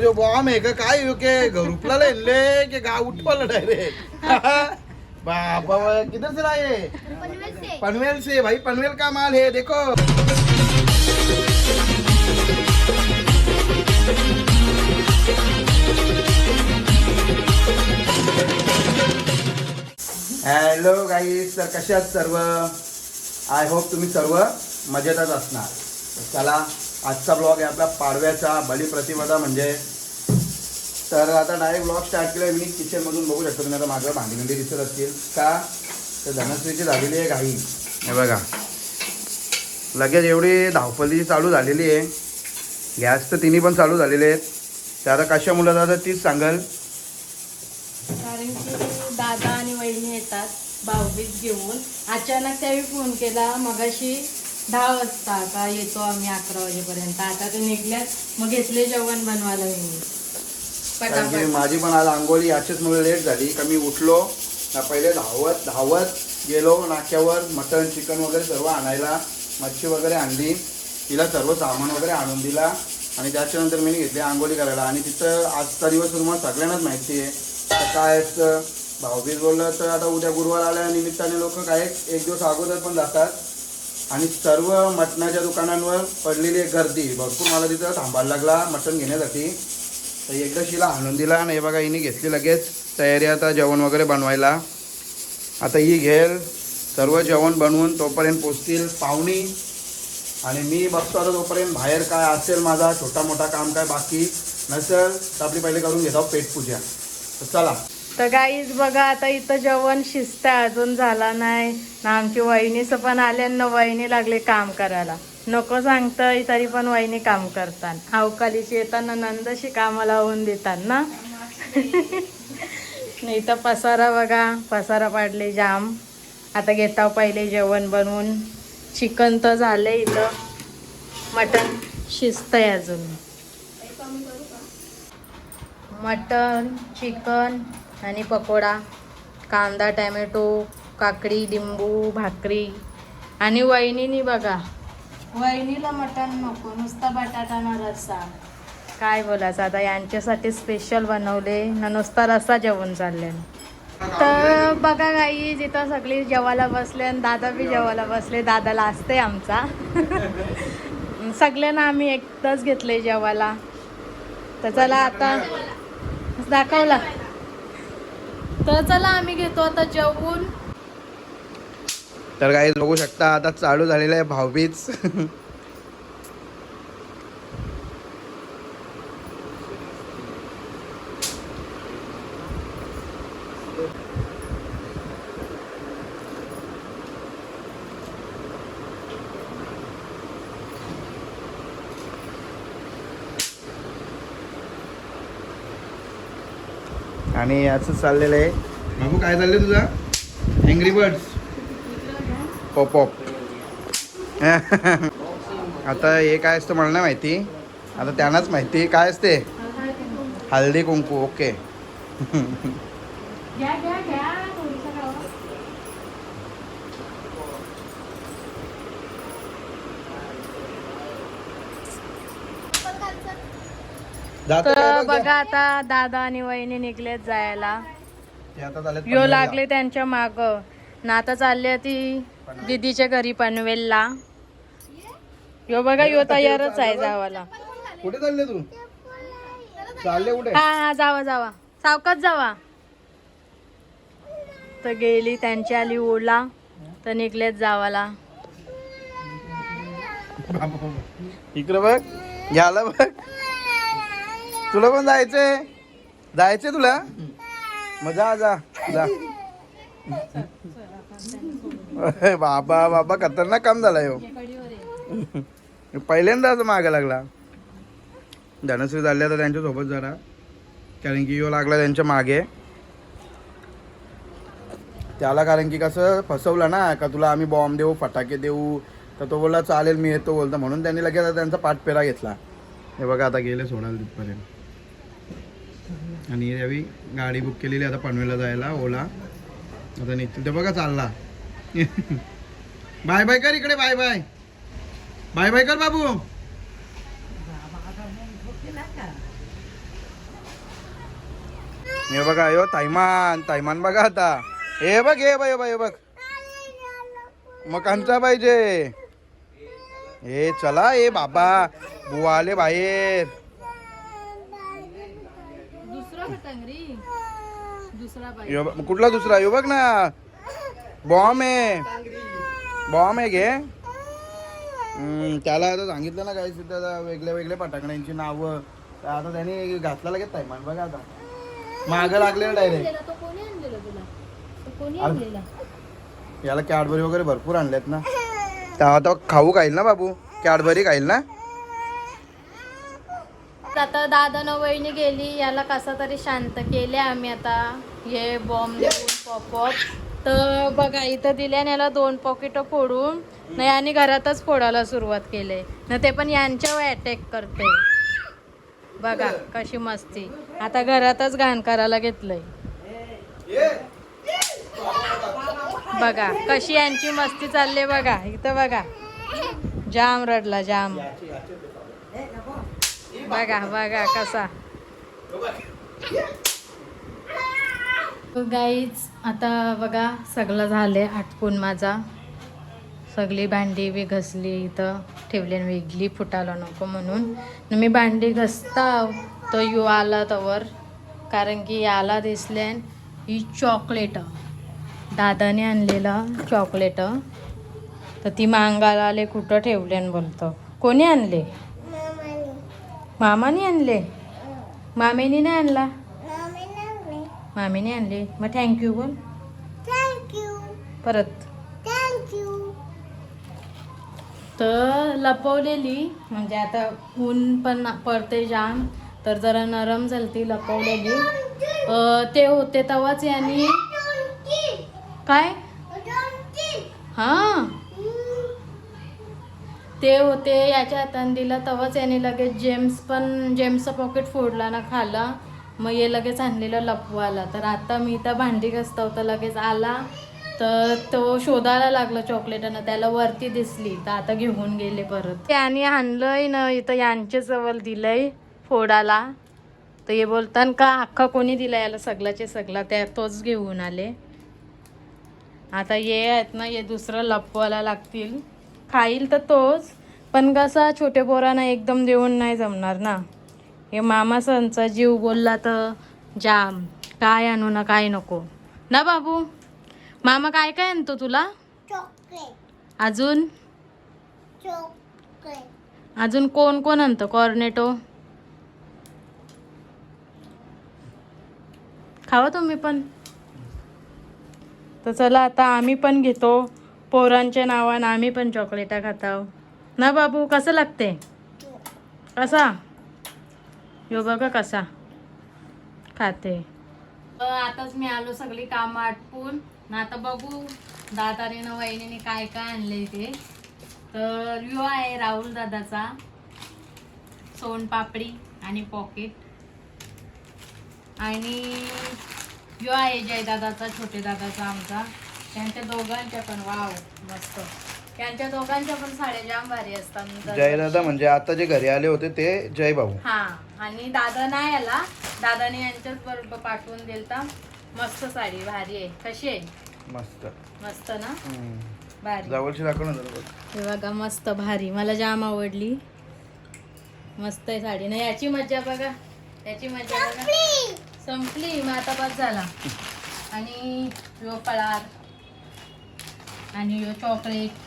जो बॉम्ब आहे का काय हो के घरुपला लेनले के गाव उठवाला डायरेक्ट बाबा किधर से लाए पनवेल से. भाई पनवेल का माल है देखो. हॅलो गाईज तर आहात सर्व? आय होप तुम्ही सर्व मजेतच असणार. चला आजचा ब्लॉग आहे आपला पाडव्याचा बलिप्रतिपदा म्हणजे. तर आता डायरेक्ट ब्लॉग स्टार्ट केला मी किचनमधून बघू शकतो तुम्ही आता माझं भांडी दिसत असतील का? तर धनश्रीची झालेली आहे घाई. हे बघा. लगेच एवढी धावपली चालू झालेली आहे. गॅस तर तिन्ही पण चालू झालेले आहेत. तर आता कशा मुलं जातात तीच सांगाल? कारण की दादा आणि वहिनी येतात भाऊबीज घेऊन. अचानक त्यावेळी फोन केला मगाशी दहा वाजता का येतो आम्ही अकरा वाजेपर्यंत. आता ते निघल्यात मग घेतले जेवण बनवायला वहिनी कारण की पटापट. माझी पण आज आंघोळी याच्याच मुळे लेट झाली. का मी उठलो पहिले धावत धावत गेलो नाक्यावर मटण चिकन वगैरे सर्व आणायला मच्छी वगैरे आणली. तिला सर्व सामान वगैरे आणून दिला. आणि त्याच्यानंतर मी घेतली आंघोळी करायला. आणि तिथं आजचा दिवस तुम्हाला सगळ्यांनाच माहिती आहे. तर काय असतं? भाऊबीज बोललं तर आता उद्या गुरुवार आल्या निमित्ताने लोक काय एक दिवस अगोदर पण जातात. आणि सर्व मटणाच्या दुकानांवर पडलेली एक गर्दी. भरपूर मला तिथं थांबायला लागला मटण घेण्यासाठी. तर एकदा शिला आणून दिला आणि हे बघा हिने घेतली लगेच तयारी आता जेवण वगैरे बनवायला. आता ही घेईल सर्व जेवण बनवून तोपर्यंत पोचतील पाहुणी. आणि मी बघतो आता तोपर्यंत बाहेर काय असेल माझा छोटा मोठा काम काय बाकी नसेल तर आपली पहिले करून घेतो पेटपूजा तर चला. तर गाईज बघा आता इथं जेवण शिस्त अजून झाला नाही. ना आमची वहिनीचं पण आले ना वहिनी लागले काम करायला. नको सांगतं तरी पण वहिनी काम करतात. अवकालीची येताना नंदशी कामाला होऊन देतात ना? नाही तर पसारा बघा पसारा पाडले जाम. आता घेता पहिले जेवण बनवून. चिकन तर झालं इथं. मटण शिजतंय अजून. मटन चिकन आणि पकोडा कांदा टॅमॅटो काकडी लिंबू भाकरी आणि वहिनीनी बघा. वहिनीला मटण नको नुसता बटाटा न रस्सा. काय बोलायचं आता यांच्यासाठी स्पेशल बनवले न नुसता रस्सा जेवण चालले. तर बघा गाई जिथं सगळी जेवायला बसले आणि दादा बी जेवायला बसले दादाला असते आमचा. सगळ्यांना आम्ही एकदाच घेतले जेवायला. तर चला आता दाखवला. तर चला आम्ही घेतो आता जेवून. तर काही बघू शकता आता चालू झालेलं आहे भाऊबीज. आणि याचं चाललेलं आहे. बाबू काय चाललंय तुझा? एंग्री बर्ड्स पॉप पॉप आता हे काय असतं मला नाही माहिती. आता त्यांनाच माहिती. काय असते? हळदी कुंकू. ओके घ्या घ्या घ्या थोडीसं खावा. तर बघा आता दादा आणि वहिनी निघलेत जायला. यो लागले त्यांच्या माग. ना आता चालले ती दीदीच्या घरी पनवेलला. यो बघा यो तयारच आहे जावाला कुठे चालले तू? चालले कुठे? हा हा जावा जावा. सावकाश जावा. तर गेली त्यांची आली ओला. तर निघलेत जावाला. इकडे बघ. घ्याला बघ. तुला पण जायचंय? जायचंय तुला? मग जा जा जा. बाबा बाबा खतरनाक काम झाला हो. पहिल्यांदाच मागे लागला. धनश्री चालल्या तर त्यांच्यासोबत जरा. कारण की यो लागला त्यांच्या मागे. त्याला कारण की कसं फसवलं ना का तुला आम्ही बॉम्ब देऊ फटाके देऊ तर तो बोलला चालेल मी येतो बोलतो. म्हणून त्यांनी लगेच आता त्यांचा पाठपेरा घेतला. हे बघा आता गेले सोडायला तिथपर्यंत आणि यावी गाडी बुक केलेली आता पनवेलला जायला ओला. आता निघतील ते बघा चालला. बाय बाय कर इकडे बाय बाय. बाय बाय कर बाबू. हे बघा यो ताईमान तायमान बघा आता. हे बघ हे बघ हे बघ हे बघ. मग कांचा पाहिजे. हे चला ए बाबा बुवा आले बाहेर दुसरा टंगरी दुसरा पाहिजे यो बघ- कुठला दुसरा? यो बघ ना. बॉम्ब आहे. बॉम्ब आहे घे. त्याला आता सांगितलं ना काही सुद्धा वेगळ्या वेगळ्या फटाकड्यांची नावं. आता त्याने घातला लगेच तायमान बघा आता. माग लागले डायरेक्ट याला कॅडबरी वगैरे भरपूर आणल्यात ना. आता खाऊ खाईल ना बाबू? कॅडबरी खाईल ना? आता दादा न वहिनी गेली याला कसा तरी शांत केले आम्ही आता. हे बॉम्ब देऊन पॉपअप तर बघा इथं दिल्याने याला दोन पॉकेट फोडून. नाही आणि घरातच फोडायला सुरुवात केली. न ते पण यांच्यावर अटॅक करते. बघा कशी मस्ती. आता घरातच घाण करायला घेतलंय. बघा कशी यांची मस्ती चालली बघा. इथं बघा. जाम रडला जाम. बघा बघा कसा. गाईच आता बघा सगळं झालंय आटपून माझा. सगळी भांडी बी घसली इथं. ठेवली वेगळी फुटायला नको म्हणून. मी भांडी घसता तो यू आला तवर. कारण की याला दिसले ही चॉकलेट दादाने आणलेलं चॉकलेट तर ती मागायला आले कुठं ठेवलेन बोलतो. कोणी आणले? मामाने आणले. मामीने नाही आणला? मामीने आणले. मग थँक्यू बोल. परत. तर लपवलेली म्हणजे आता ऊन पण पडते जाम तर जरा नरम झालती लपवलेली. अं, ते होते तेव्हाच यांनी काय? हां. ते होते याच्या हाताने दिलं. तेव्हाच याने लगेच जेम्स पण जेम्सचं पॉकेट फोडला ना खाला. मग हे लगेच आणलेलं लपवाला. तर आता मी तर भांडी घसता होता लगेच आला. तर तो शोधायला लागला चॉकलेटानं त्याला वरती दिसली. तर आता घेऊन गेले परत. याने आणलंय ना इथं यांच्या जवळ दिलंय फोडाला. तर हे बोलताना का अख्खा कोणी दिला याला सगळ्याचे सगळा. त्या तोच घेऊन आले. आता ये आहेत ना हे दुसरं लपवायला लागतील. खाईल तर तोच. पण कसा छोटे पोरांना एकदम देऊन नाही जमणार ना. हे मामा सणचा जीव बोलला तर जाम. काय आणू ना काय नको. ना बाबू? मामा काय काय आणतो तुला? अजून? अजून कोण कोण आणतं? कॉर्नेटो खावा तुम्ही पण. तर चला आता आम्ही पण घेतो. पोरांच्या नावानं आम्ही पण चॉकलेटा खाताव. ना बाबू कसं लागते? कसा? यो बघा कसा. खाते. आताच मी आलो सगळी कामं आटपून. ना आता बघू दादाने ना वहिनीने काय काय आणले ते. तर यो आहे राहुल दादाचा. सोनपापडी आणि पॉकेट आणि यो आहे जय दादाचा छोटे दादाचा आमचा. त्यांच्या दोघांच्या पण वाव मस्त. त्यांच्या दोघांच्या पण साड्या जाम भारी असतात जय दादा म्हणजे आता जे घरी आले होते ते जय भाऊ हा आणि दादा नाही आला. दादाने यांच्याच बरोबर पाठवून दिलता. मस्त साडी भारी आहे. कशी आहे? मस्त. मस्त ना. भारी. जवळची दाखव बघ. हे बघा मस्त भारी. मला जाम आवडली. मस्त आहे साडी. ना याची मज्जा बघा. याची मज्जा बघा. संपली. मग आता बस झाला. आणि फळार आणि चॉकलेट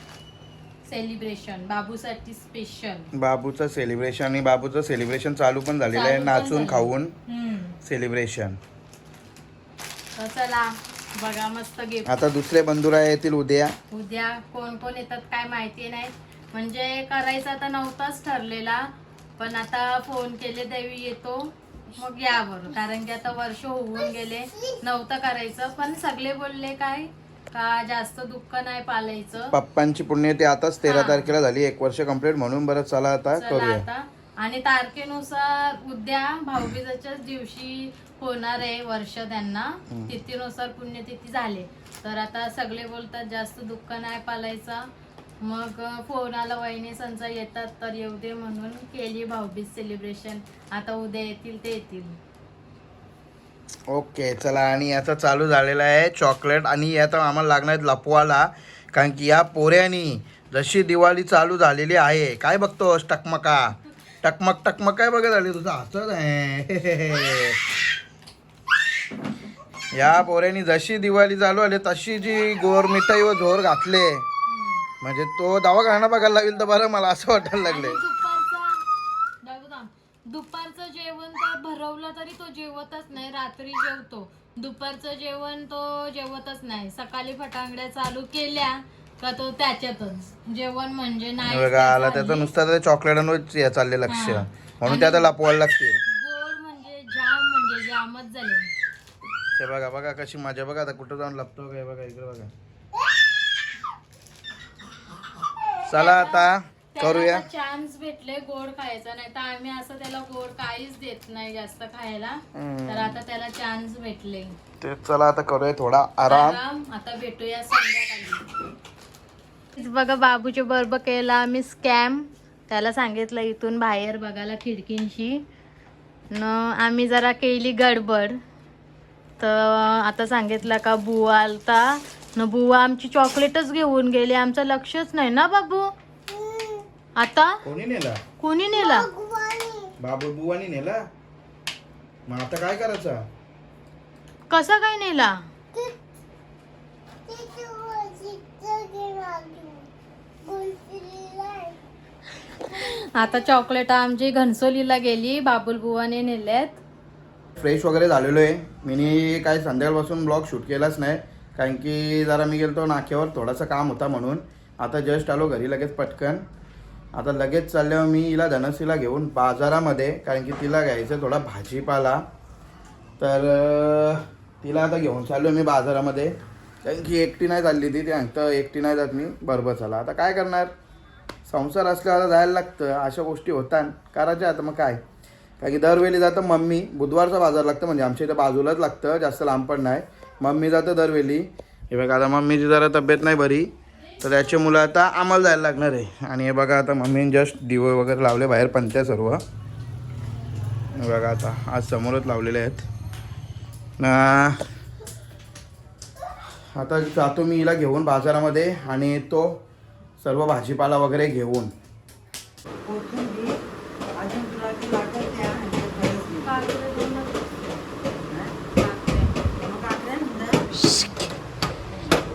सेलिब्रेशन बाबूसाठी स्पेशल बाबूचं सेलिब्रेशन आणि बाबूचं सेलिब्रेशन चालू पण झालेलं आहे. चालू पण नाचून झालं. खाऊन हम्म. सेलिब्रेशन तर चला बघा मस्त गिफ्ट आता दुसरे बंधुरा येतील उद्या. उद्या कोण कोण येतात काय माहिती नाही. म्हणजे करायचा तर नव्हताच ठरलेला पण आता फोन केले देवी येतो. मग या बरं. कारण की आता वर्ष होऊन गेले. नव्हतं करायचं पण सगळे बोलले काय? का जास्त दुःख नाही पालायचं? पप्पांची पुण्यती आताच तेरा. तारखेला झाली. एक वर्ष कंप्लीट म्हणून बरं चला आता चला करूया. आता. आणि तारखेनुसार उद्या भाऊबीजाच्याच दिवशी होणार आहे वर्ष त्यांना. तिथीनुसार पुण्यतिथी झाले. तर आता सगळे बोलतात जास्त दुःख नाही पालायचा. मग फोन आला वहिनी संचा येतात तर येऊ दे म्हणून केली भाऊबीज सेलिब्रेशन आता उद्या येतील ते येतील. ओके चला आणि याचा चालू झालेला आहे चॉकलेट आणि याचा आम्हाला लागणार आहेत लपवाला कारण की या पोऱ्यानी जशी दिवाळी चालू झालेली आहे काय बघतोस टकमका? टकमक टकमक काय बघत झाली तुझं? हसत आहे. या पोऱ्यानी जशी दिवाळी चालू आली तशी जी गोर मिठाई व जोर घातले म्हणजे तो दवाखाना बघायला लागेल तर बरं मला असं वाटायला लागले आणि दुपारचा जाऊ दे थांब. दुपारचं जेवण तर भरवलं तरी तो जेवतच नाही रात्री जेवतो. दुपारचं जेवण तो जेवतच नाही. सकाळी फटांगड्या चालू केल्या का तो त्याच्यातच. जेवण म्हणजे नाही बघा आला त्याचं नुसतं चॉकलेटांवर चालले लक्ष. हा. म्हणून आता लपवायला लागतील गोड म्हणजे जाम म्हणजे जामच झाले. ते बघा बघा कशी मजा. बघा आता कुठं जाऊन लपतो काय बघा इकडे बघा. चला आता. करूया. चान्स भेटले गोड खायचा. नाही तर आम्ही असं त्याला गोड काहीच देत नाही जास्त खायला. तर आता त्याला चान्स भेटले. ते चला आता करूया थोडा आराम. आराम. आता भेटूया संध्याकाळी. बघा बाबूच्या बरोबर केला आम्ही स्कॅम त्याला सांगितलं इथून बाहेर बघायला खिडकींशी. न आम्ही जरा केली गडबड. तर आता सांगितलं का बुवा आलता. न बुवा आमची चॉकलेटच घेऊन गेली. आमचं लक्षच नाही ना बाबू? आता? कोणी नेला? कोणी नेला? बाबू बुवानी नेला? मग आता काय करायचं? कसा काय नेला? आता चॉकलेट आमची घनसोलीला गेली. बाबुल बुवाने नेल्यात फ्रेश वगैरे झालेलो आहे मी काय संध्याकाळपासून ब्लॉग शूट केलाच नाही. कारण की जरा मी गेलतो नाक्यावर. थोडासा काम होता म्हणून. आता जस्ट आलो घरी लगेच पटकन. आता लगेच चालल्यावर मी हिला धनश्रीला घेऊन बाजारामध्ये कारण की तिला घ्यायचं थोडा भाजीपाला. तर तिला आता घेऊन चाललो मी बाजारामध्ये. कारण की एकटी नाही चालली ती ती सांगतं एकटी नाही जात मी बरोबर चला. आता काय करणार? संसार असल्यावर जायला लागतं अशा गोष्टी होतात. करायच्या आता मग काय? कारण की दरवेळी जातं मम्मी बुधवारचा बाजार लागतं म्हणजे आमच्या इथं बाजूलाच लागतं जास्त लांब पण नाही. मम्मी जातं दरवेळी. हे बघा आता मम्मीची जरा तब्येत नाही बरी. तर याचे मुलं आता आम्हाला जायला लागणार आहे. आणि हे बघा आता मम्मीने जस्ट दिवे वगैरे लावले बाहेर पंत्या सर्व. बघा आता आज समोरच लावलेले आहेत. ना आता जातो मी हिला घेऊन बाजारामध्ये आणि तो सर्व भाजीपाला वगैरे घेऊन.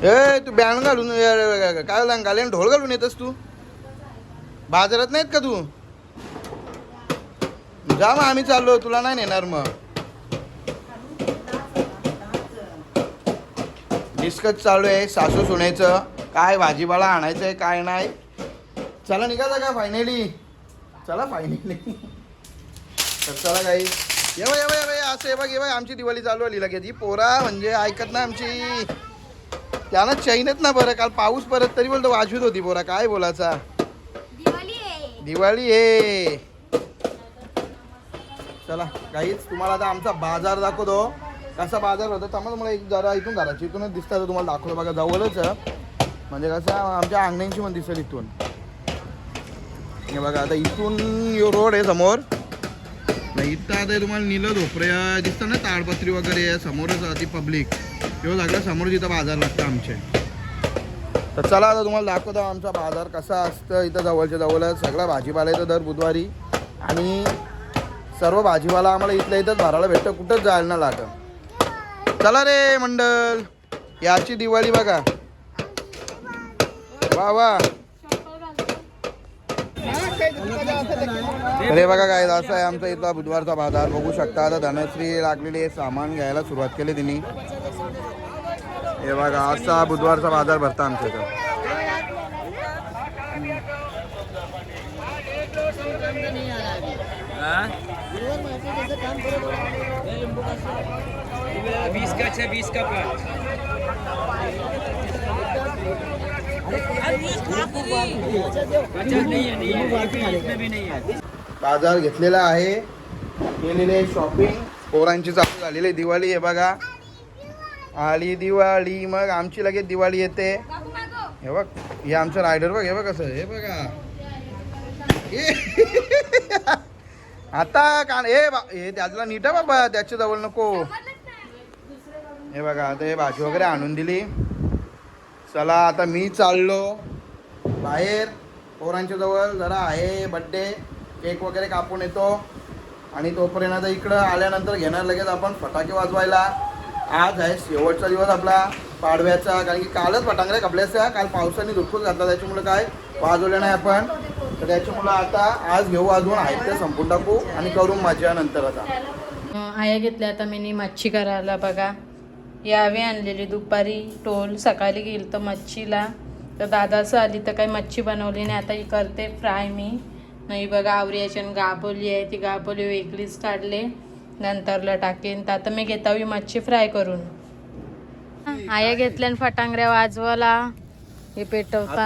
ए तू बॅन घालून काय लांग आणि ढोल घालून येतस तू? बाजारात नाहीत का तू? जा मग आम्ही चाललो तुला नाही नेणार मग. डिस्कस चालू आहे सासू सुनेचं काय भाजीपाला आणायचं आहे काय नाही. चला निघायचं का फायनली चला फायनली तर चला काही ये येवा येवा बाय, ये असं हे बघ ये आमची दिवाळी चालू आली लगेच. ही पोरा म्हणजे ऐकत ना आमची. त्यानं चैनच ना बरं काल पाऊस परत तरी बोलतो वाजवीत होती पोरा काय बोलायचा? दिवाळी आहे. चला काहीच तुम्हाला आता आमचा बाजार दाखवतो. कसा बाजार होता तर मला एक जरा इथून घराची इथूनच दिसतं तुम्हाला दाखवतो बघा जवळच. म्हणजे कसं आमच्या अंगण्यांची पण दिसेल इथून. हे बघा आता इथून यो रोड आहे समोर. नाही इथं आता तुम्हाला नीलं झोपऱ्या दिसतं ना ताडपत्री वगैरे समोरच ती पब्लिक किंवा सगळं समोर इथं बाजार लागतं आमचे. तर चला आता तुम्हाला दाखवतो आमचा बाजार कसा असतं. इथं जवळच्या जवळच सगळा भाजीपाला येतं दर बुधवारी. आणि सर्व भाजीपाला आम्हाला इथल्या इथंच भरायला भेटतं. कुठंच जायला ना लागत. चला रे मंडल. याची दिवाळी बघा. वा वा. अरे बघा काय असं आहे आमचा इथला बुधवारचा बाजार. बघू शकता आता धनश्री लागलेली सामान घ्यायला सुरुवात केली तिने. हे बघा असा बुधवारचा बाज़ार भरता आमच्या है है है बाज़ार घेतलेला आहे. केलेले शॉपिंग पोरांची चालू झालेली दिवाळी आहे बघा. आली दिवाळी मग आमची लगेच दिवाळी येते. हे बघ हे आमचं रायडर बघ हे बघ कसं हे बघा. आता का हे बा हे त्यातला नीट आहे बाबा त्याच्याजवळ नको. हे बघा आता हे भाजी वगैरे आणून दिली. चला आता मी चाललो. बाहेर पोरांच्या जवळ जरा आहे बड्डे केक वगैरे कापून येतो. आणि तोपर्यंत आता इकडं आल्यानंतर घेणार लगेच आपण फटाके वाजवायला. आज आहे शेवटचा दिवस आपला पाडव्याचा. कारण की कालच फटांगड्या कपल्याचा काल पावसाने दुखून घातला त्याच्यामुळे काय वाजवलं नाही आपण. तर त्याच्यामुळं आता आज घेऊ अजून. आहे संपून टाकू आणि करू मजा नंतर आता. आया घेतल्या आता मी मच्छी करायला बघा. यावे आणलेली दुपारी टोल. सकाळी गेली तर मच्छीला. तर दादाचं आली तर काही मच्छी बनवली नाही. आता ही करते फ्राय मी. नाही बघा आवरी याच्यानं गाबोली आहे. ती गाबोली वेगळीच काढले. नंतरला टाकेन. तर आता मी घेतावी मच्छी फ्राय करून. आया घेतल्यान फटांगऱ्या वाजवाला हे पेटवता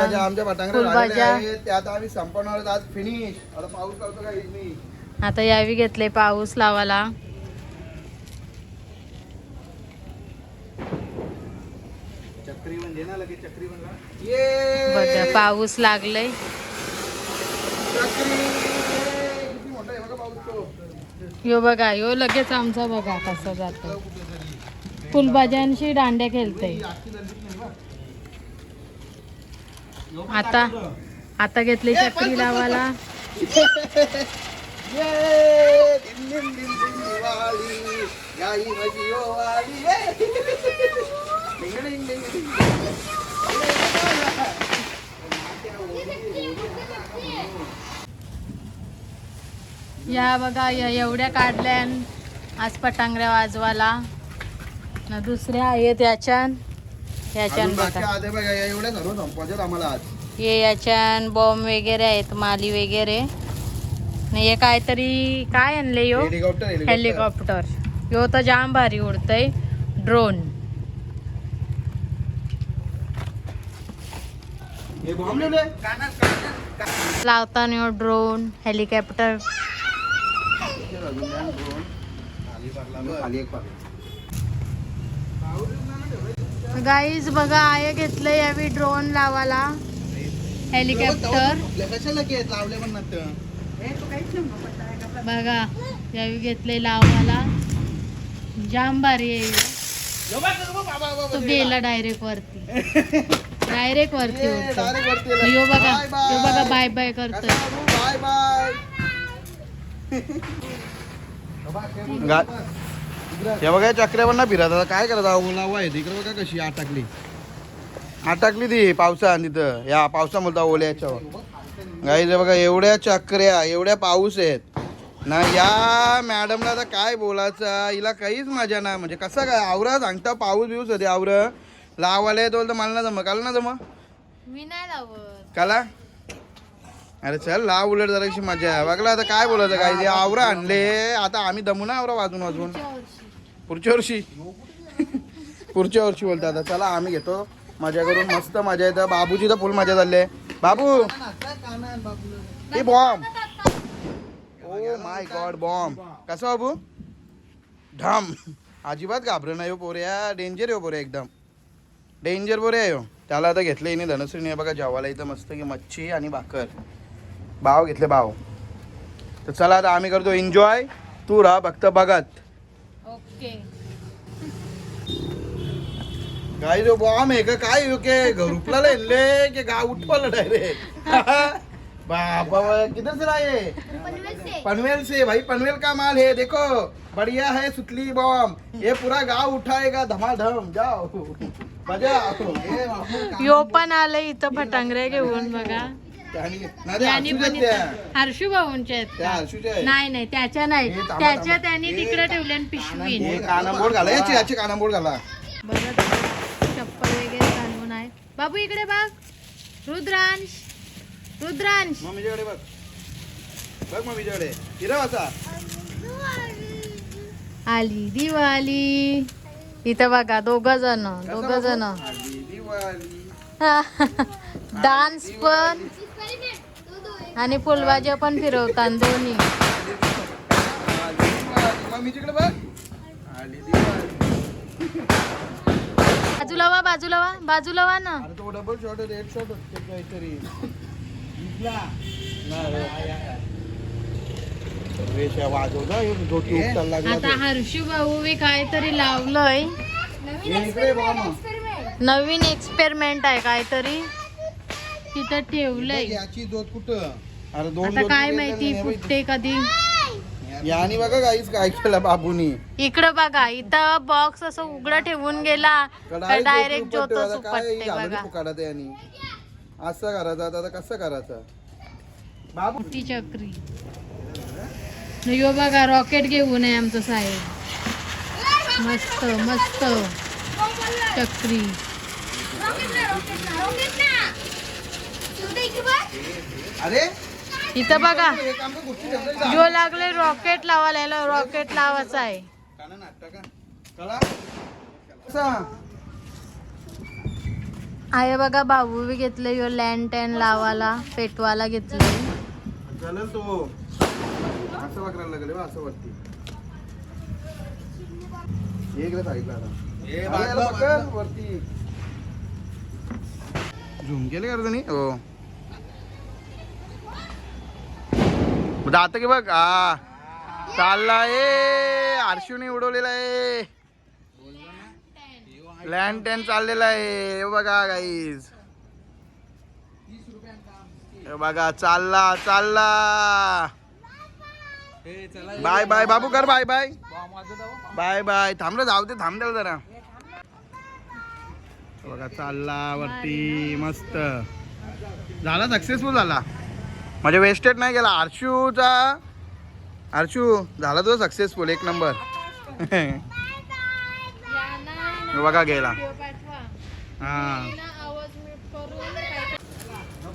आता यावी घेतले पाऊस लावाला बघा पाऊस लागलंय चक्री ये! किती मोठा आहे बघा पाऊस तो यो बघा यो लगेच आमचा बघा कसा जातो फुलभाज्यांशी दांड्या खेळते आता आता घेतली चक्री लावाला ये दिन दिन दिन दिन दिवाळी गाई माझी ओवाळी ये! डिंग डिंग डिंग डिंग. या बघा या एवढ्या काढल्यान आज पटांगऱ्या वाजवाला न दुसऱ्या आहेत याच्यान. याच्यान बघा. एवढ्या आम्हाला आज. हे याच्यान बॉम्ब वगैरे आहेत माली वगैरे. न हे काहीतरी काय आणले यो? Helicopter helicopter. यो तर जाम भारी उडतय. ड्रोन. हे बॉम्ब खाली एक गाईज बघा आय घेतलंय यावी ड्रोन लावाला हेलिकॉप्टर बघा यावी घेतलंय लावाला जाम भारी आहे. तो गेला डायरेक्ट वरती. डायरेक्ट वरती होतो. यो बघा यो बघा बाय बाय करतोय. बाय बाय हे बघा चक्र्यावर फिरत आता काय करत ओलावा आहे इकडे बघा कशी आट टाकली आट टाकली ती पावसान तिथं. या पावसा म्हणता ओल्या याच्यावर. गाईज बघा एवढ्या चक्र्या एवढ्या पाऊस आहेत. ना या मॅडमला आता काय बोलायचं? हिला काहीच मजा ना म्हणजे कसं काय? आवरा सांगता पाऊस बिऊस होते आवर. लावायला येतो तर मला ना जमा काल ना जमा मी नाही लावत. काला? अरे चल लाव उलट जराशी मजा. आहे बघला आता काय बोलायचं काय ते आवरा आणले. आता आम्ही दमू ना आवरा वाजून वाजून. पुढच्या वर्षी. पुढच्या वर्षी बोलतो आता. चला आम्ही घेतो. मजा करून मस्त मजा येतं. बाबूची तर फुल मजा झाली बाबू. हे bomb oh my god bomb कसं बाबू? ढम. अजिबात घाबरे नाही हो पोऱ्या डेंजर हो पोऱ्या एकदम. डेंजर पोऱ्या आहे हो. त्याला आता घेतलं नाही धनश्रीने. बघा जेवायला इथं मस्त की मच्छी आणि भाकर. बाव घेतले बाव तर चला आता आम्ही करतो एन्जॉय तू राहा फक्त बघत. ओके गाई जो बॉम्ब आहे का काय हो के घरुपला लेनले के गाव उठवाला डायरेक्ट बाबा किधर से लाए पनवेल से भाई पनवेल का माल है देखो बढ़िया है सुतली बॉम्ब. ये पूरा गांव उठाएगा धमाधम. जाओ. बजाओ ये पण आलंय इथं फटांगरे घेऊन बघा. त्यानी- पण. इथं- हर्षू भाऊंच्या आहेत त्या का? हर्षूच्या आहेत. नाही नाही त्याच्या नाही. हे थांबा, त्याच्या थांबा. त्यांनी तिकडे ठेवल्या पिशवीन हे कानांबोड घाला याची याची कानांबोड घाला. बघा चप्पल वगैरे घालून आहे बाबू इकडे बघ. रुद्रांश. रुद्रांश. मग माझ्याकडे बघ. बघ मग माझ्याकडे हिरा वाचा आली दिवाळी इथं बघा दोघ जण दोघ जण. दिवाळी डान्स पण. आणि फुलभाज्या पण फिरवतात दोन्ही. बाजूला वा बाजूला वा बाजूला वा ना. अरे तो डबल शॉट रेड शॉट होते काहीतरी. आता हर्षू भाऊ बी काहीतरी लावलंय. हे नवीन एक्सपेरिमेंट आहे काहीतरी. तिथं ठेवलंय. याची जोत कुठं? अरे दोन आता काय माहिती नाही. फुटते कधी? यानी बघा काहीच काय केलं बाबूनी. इकडं बघा इथं बॉक्स असं उघडं ठेवून गेला. तर डायरेक्ट उपटते बघा. यानी? असं करायचं आता आता कसं करायचं? बाबू ती चक्री. यो बघा रॉकेट घेऊन आहे आमचं साहेब. मस्त मस्त. चक्री. अरे इथं बघा. हे. जो लागले रॉकेट लावायला याला रॉकेट लावायचं आहे. आहे बघा बाबू बी घेतले यो लँड टॅन लावाला पेटवाला घेतले तो. असं वाकरायला लागले जात की बघ? हा चालला ए आरशिवने उडवलेला आहे. लँड टेन चाललेला आहे. बघा गाईज बघा चालला चालला. बाय बाय बाबू कर बाय बाय बाय बाय थांबलं जाऊ दे थांब द्याल जरा. बघा चालला वरती मस्त. झाला सक्सेसफुल झाला. म्हणजे वेस्टेड नाही गेला आरशूचा आरशू झाला तो सक्सेसफुल एक नंबर बघा गेला.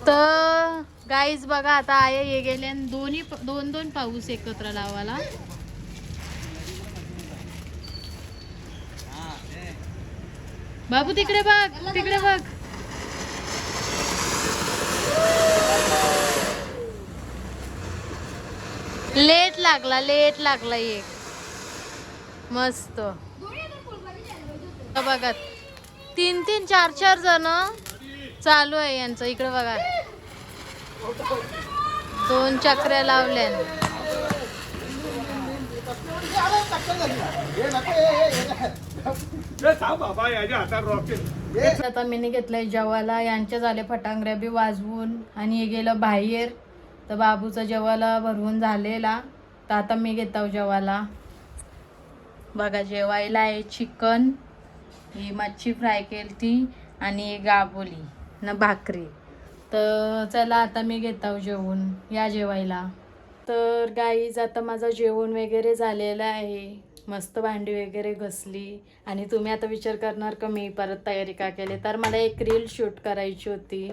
तर गाईज बघा आता आहे हे गेले दोन्ही दोन दोन पाऊस एकत्र लावाला बाबू तिकडे बघ तिकडे बघ. लेट लागला लेट लागला एक. मस्त. बघा तीन तीन चार चार जण चालू आहे यांचं. इकडे बघा. दोन चक्र्या लावल्या आता मी घेतलंय जेवायला. यांच्या झाले फटांगऱ्या बी वाजवून. आणि हे गेलं बाहेर. तर बाबूचा जेवायला भरवून झालेला. तर आता मी घेत जेवायला. बघा जेवायला आहे चिकन ही मच्छी फ्राय केली ती आणि गाबोली न भाकरी. तर चला आता मी घेत जेवून या जेवायला. तर गाईज आता माझं जेवण वगैरे झालेलं आहे. मस्त भांडी वगैरे घसली. आणि तुम्ही आता विचार करणार का मी परत तयारी का केली? तर मला एक रील शूट करायची होती.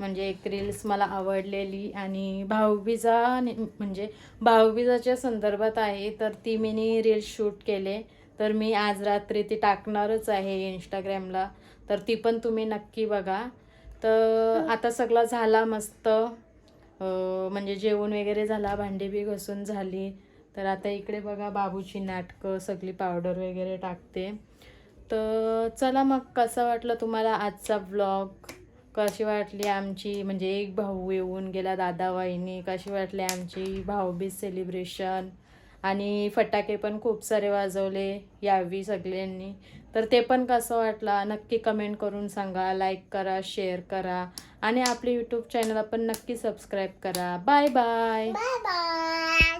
म्हणजे एक रील्स मला आवडलेली आणि भाऊबीजा म्हणजे भाऊबीजाच्या संदर्भात आहे तर ती मी रील शूट केले. तर मी आज रात्री ती टाकणारच आहे इंस्टाग्रामला तर ती पण तुम्ही नक्की बघा. तर आता सगळं झाला मस्त. म्हणजे जेवण वगैरे झाला भांडी बी घसून झाली. तर आता इकडे बघा बाबूची नाटकं सगळी पावडर वगैरे टाकते. तर चला मग कसं वाटलं तुम्हाला आजचा ब्लॉग कशी वाटली आमची? म्हणजे एक भाऊ येऊन गेला दादा कशी वाटली आमची भाऊबीज सेलिब्रेशन आणि फटाके पण खूप सारे वाजवले यावी सगळ्यांनी. तर ते पण कसं वाटला? नक्की कमेंट करून सांगा लाईक करा शेअर करा. आणि आपले यूट्यूब चॅनल पण नक्की सबस्क्राईब करा. Bye bye bye.